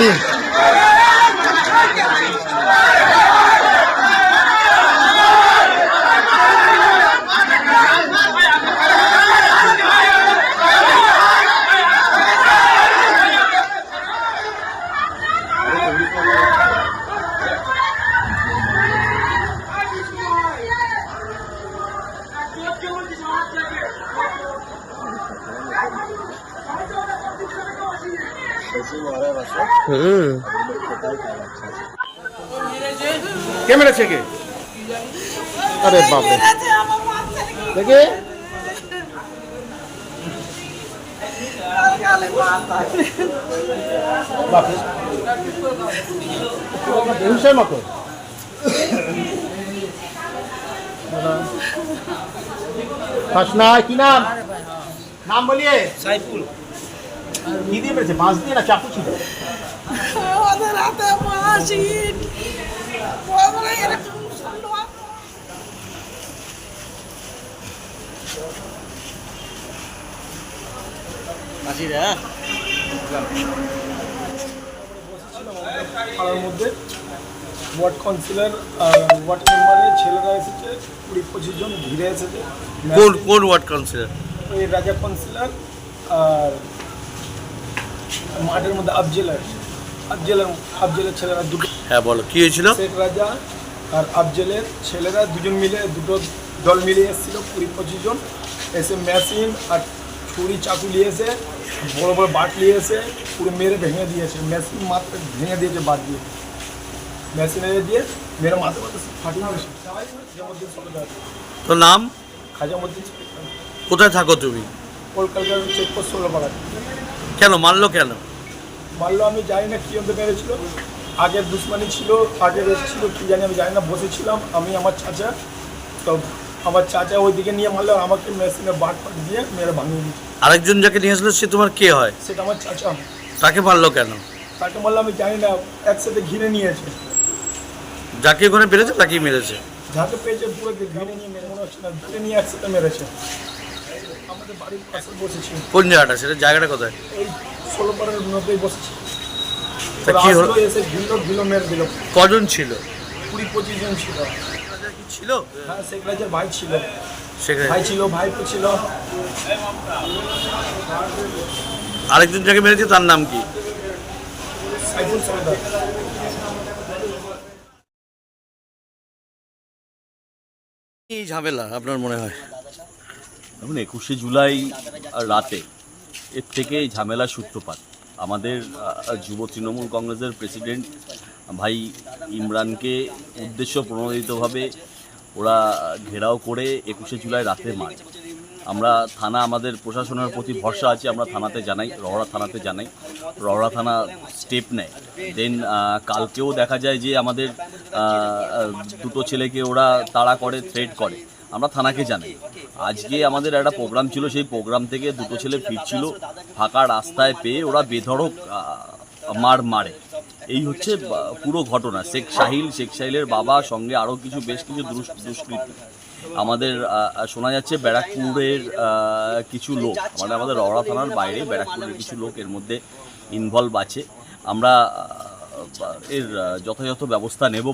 Big. কে মেরেছে কে আরে বাপরে। দেখে। বাপরে বেহুশের মতো। কি নাম? নাম বলিয়ে। সাইফুল। কি দিয়ে মেরেছে বাঁশ দিয়ে না চাকু ছিল হাতে পাড়ার মধ্যে ওয়ার্ড কাউন্সিলর ওয়ার্ড মেম্বারে ছেলেরা এসেছে? কুড়ি পঁচিশ জন ঘিরে এসেছে। কোন কোন ওয়ার্ড কাউন্সিলর ওই রাজা কাউন্সিলর আর মাঠের মধ্যে আফজেলার আফজেলার আফজেলের ছেলেরা দুটো। হ্যাঁ বলো কি হয়েছিল? শেখ রাজা আর আফজেলের ছেলেরা দুজন মিলে দুটো দল মিলে এসেছিল কুড়ি পঁচিশ জন। এসে মেশিন আর ছুরি চাকু নিয়ে এসে বড় বড় বাট নিয়ে এসে পুরো মেরে ভেঙে দিয়েছে। মেশিন মাত্র ভেঙে দিয়েছে বাট দিয়ে। মেশিনে দিয়ে মেরে মাথা মাথা ফাটিয়ে তোর নাম? খাজামুদ্দিন। কোথায় থাকো তুমি? কলকাতার চেকপোস্ট ষোলো পাড়ায়। কেন? মারলো কেন? মারলো আমি জানি না কী অন্ত মেরেছিল। আগের দুশ্মনী ছিল আগের এসেছিল কী জানি আমি জানি না বসেছিলাম আমি আমার চাচা। তো আমার চাচা ওইদিকে নিয়ে মারলো আমাকে মেশিনে বাট ফাট দিয়ে মেরে ভাঙিয়ে দিচ্ছে আরেকজন যাকে নিয়ে আসলো সে তোমার কে হয়? সেটা আমার চাচা। তাকে মারলো কেন? তাকে মারলো আমি জানি না একসাথে ঘিরে নিয়েছে। যাকে ওখানে পেরেছে তাকেই মেরেছে। যাকে পেয়েছে পুরো ঘিরে নিয়ে মেরে মনে হচ্ছে না ঘিরে নিয়ে একসাথে মেরেছে। আমাদের বাড়ির পাশে বসেছি। কোন জায়গাটা? সেটা জায়গাটা কোথায়? এই ষোলো পাড়ার মধ্যেই বসেছি। তা কি হলো? আসলো এসে ঘিরলো ঘিরলো মেরে দিল। কজন ছিল? কুড়ি পঁচিশ জন ছিল। ছিল? হ্যাঁ শেখ রাজার ভাই ছিল। সেখানে ভাই ছিল ভাইপো ছিল। আরেকজন যাকে মেরেছে তার নাম কি? সাইফুল সরদার। এই ঝামেলা আপনার মনে হয়? দেখুন, একুশে জুলাই রাতে এর থেকে এই ঝামেলার সূত্রপাত। আমাদের যুব তৃণমূল কংগ্রেসের প্রেসিডেন্ট ভাই ইমরানকে উদ্দেশ্য প্রণোদিতভাবে ওরা ঘেরাও করে একুশে জুলাই রাতে মার। আমরা থানা, আমাদের প্রশাসনের প্রতি ভরসা আছে, আমরা থানাতে জানাই রহড়া থানাতে জানাই। রহড়া থানা স্টেপ নেয়। দেন কালকেও দেখা যায় যে আমাদের দুটো ছেলেকে ওরা তাড়া করে, থ্রেট করে। আমরা থানাকে জানাই। আজকে আমাদের একটা প্রোগ্রাম ছিল, সেই প্রোগ্রাম থেকে দুটো ছেলে ফিরছিল। ফাঁকা রাস্তায় পেয়ে ওরা বেধড়ক মার মারে। এই হচ্ছে পুরো ঘটনা। শেখ সাহিল শেখ সাহিলের বাবা, সঙ্গে আরও কিছু বেশ কিছু দুষ- দুষ্কৃতী। আমাদের শোনা যাচ্ছে ব্যারাকপুরের কিছু লোক মানে আমাদের রওড়া থানার বাইরে ব্যারাকপুরের কিছু লোক এর মধ্যে ইনভলভ আছে। আমরা এর যথাযথ ব্যবস্থা নেব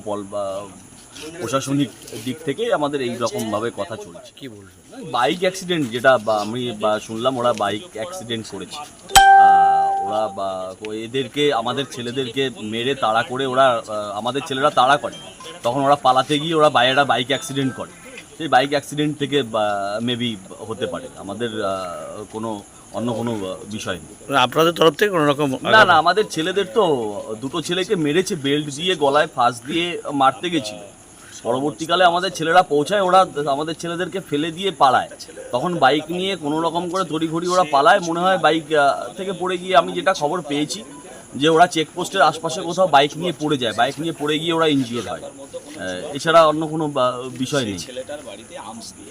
প্রশাসনিক দিক থেকে আমাদের এই রকমভাবে কথা চলছে। কি বলছো বাইক অ্যাক্সিডেন্ট যেটা বা আমি বা শুনলাম ওরা বাইক অ্যাক্সিডেন্ট করেছে। ওরা বা এদেরকে আমাদের ছেলেদেরকে মেরে তাড়া করে ওরা আমাদের ছেলেরা তাড়া করে। তখন ওরা পালাতে গিয়ে ওরা বাইরেরা বাইক অ্যাক্সিডেন্ট করে। সেই বাইক অ্যাক্সিডেন্ট থেকে মেবি হতে পারে। আমাদের কোনো অন্য কোনো বিষয় নেই। আপনাদের তরফ থেকে কোনো রকম না না আমাদের ছেলেদের তো দুটো ছেলেকে মেরেছে বেল্ট দিয়ে গলায় ফাঁস দিয়ে মারতে গেছিল। পরবর্তীকালে আমাদের ছেলেরা পৌঁছায় ওরা আমাদের ছেলেদেরকে ফেলে দিয়ে পালায়। তখন বাইক নিয়ে কোনো রকম করে তড়িঘড়ি ওরা পালায়। মনে হয় বাইক থেকে পড়ে গিয়ে আমি যেটা খবর পেয়েছি যে ওরা চেকপোস্টের আশপাশে কোথাও বাইক নিয়ে পড়ে যায়। বাইক নিয়ে পড়ে গিয়ে ওরা ইনজিওর হয়। এছাড়া অন্য কোনো বিষয় নেই।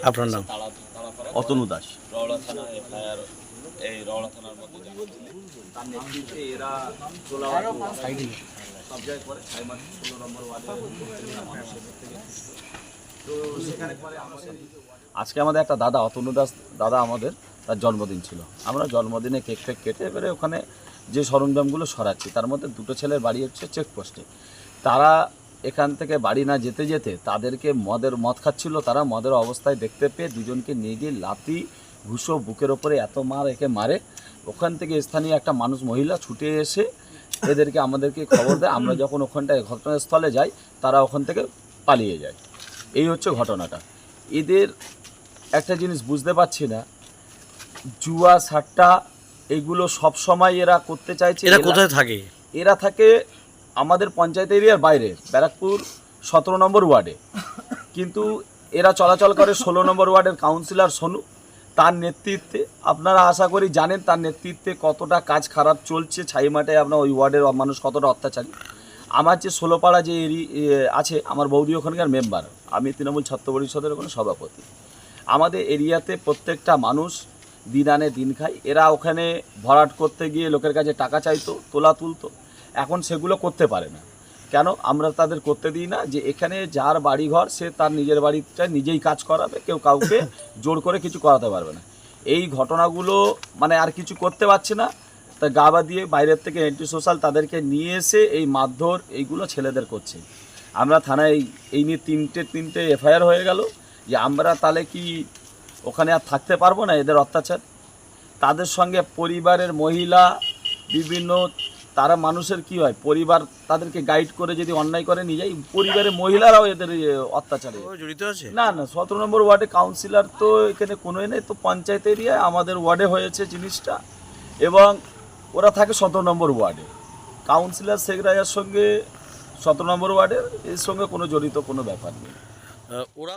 আপনার নাম? অতনু দাস। আজকে আমাদের একটা দাদা, অতনু দাস দাদা আমাদের, তার জন্মদিন ছিল। আমরা জন্মদিনে কেক ফেক কেটে এবারে ওখানে যে সরঞ্জামগুলো সরাচ্ছি, তার মধ্যে দুটো ছেলের বাড়ি হচ্ছে চেকপোস্টে। তারা এখান থেকে বাড়ি না যেতে যেতে তাদেরকে মদের মদ খাচ্ছিল, তারা মদের অবস্থায় দেখতে পেয়ে দুজনকে নিয়ে গিয়ে লাতি ঘুষো, বুকের ওপরে এত মার একে মারে। ওখান থেকে স্থানীয় একটা মানুষ, মহিলা, ছুটে এসে এদেরকে আমাদেরকে খবর দেয়। আমরা যখন ওখানটায় ঘটনাস্থলে যাই তারা ওখান থেকে পালিয়ে যায়। এই হচ্ছে ঘটনাটা। এদের একটা জিনিস বুঝতে পারছি না। জুয়া সাট্টা এগুলো সব সময় এরা করতে চাইছে। এরা কোথায় থাকে? এরা থাকে আমাদের পঞ্চায়েত এরিয়ার বাইরে ব্যারাকপুর সতেরো নম্বর ওয়ার্ডে। কিন্তু এরা চলাচল করে ষোলো নম্বর ওয়ার্ডের কাউন্সিলর সোনু তার নেতৃত্বে, আপনারা আশা করি জানেন তার নেতৃত্বে কতটা কাজ খারাপ চলছে ছাই মাঠে আপনার ওই ওয়ার্ডের মানুষ কতটা অত্যাচারী। আমার যে ষোলোপাড়া যে এরি আছে, আমার বৌদি ওখানকার মেম্বার, আমি তৃণমূল ছাত্র পরিষদের ওখানে সভাপতি। আমাদের এরিয়াতে প্রত্যেকটা মানুষ দিন আনে দিন খায়। এরা ওখানে ভরাট করতে গিয়ে লোকের কাছে টাকা চাইতো, তোলা তুলতো। এখন সেগুলো করতে পারে না। কেন আমরা তাদের করতে দিই না? যে এখানে যার বাড়ি ঘর সে তার নিজের বাড়িটা নিজেই কাজ করাবে কেউ কাউকে জোর করে কিছু করাতে পারবে না। এই ঘটনাগুলো মানে আর কিছু করতে পারছে না। তা গাবা দিয়ে বাইরের থেকে এন্টি সোশ্যাল তাদেরকে নিয়ে এসে এই মারধর এইগুলো ছেলেদের করছে। আমরা থানায় এই- এই নিয়ে তিনটে তিনটে এফআইআর হয়ে গেল যে আমরা তাহলে কি ওখানে আর থাকতে পারব না এদের অত্যাচার? তাদের সঙ্গে পরিবারের মহিলা বিভিন্ন তারা মানুষের কি হয়? পরিবার তাদেরকে গাইড করে যদি অন্যায় করে নিয়ে যায় পরিবারের মহিলারাও এদের অত্যাচারে। জড়িত আছে? না না সতেরো নম্বর ওয়ার্ডে কাউন্সিলর তো এখানে কোনোই নেই তো পঞ্চায়েত এরিয়ায় আমাদের ওয়ার্ডে হয়েছে জিনিসটা। এবং ওরা থাকে সতেরো নম্বর ওয়ার্ডে। কাউন্সিলর শেখ রাজার সঙ্গে সতেরো নম্বর ওয়ার্ডের এর সঙ্গে কোনো জড়িত কোনো ব্যাপার নেই। ওরা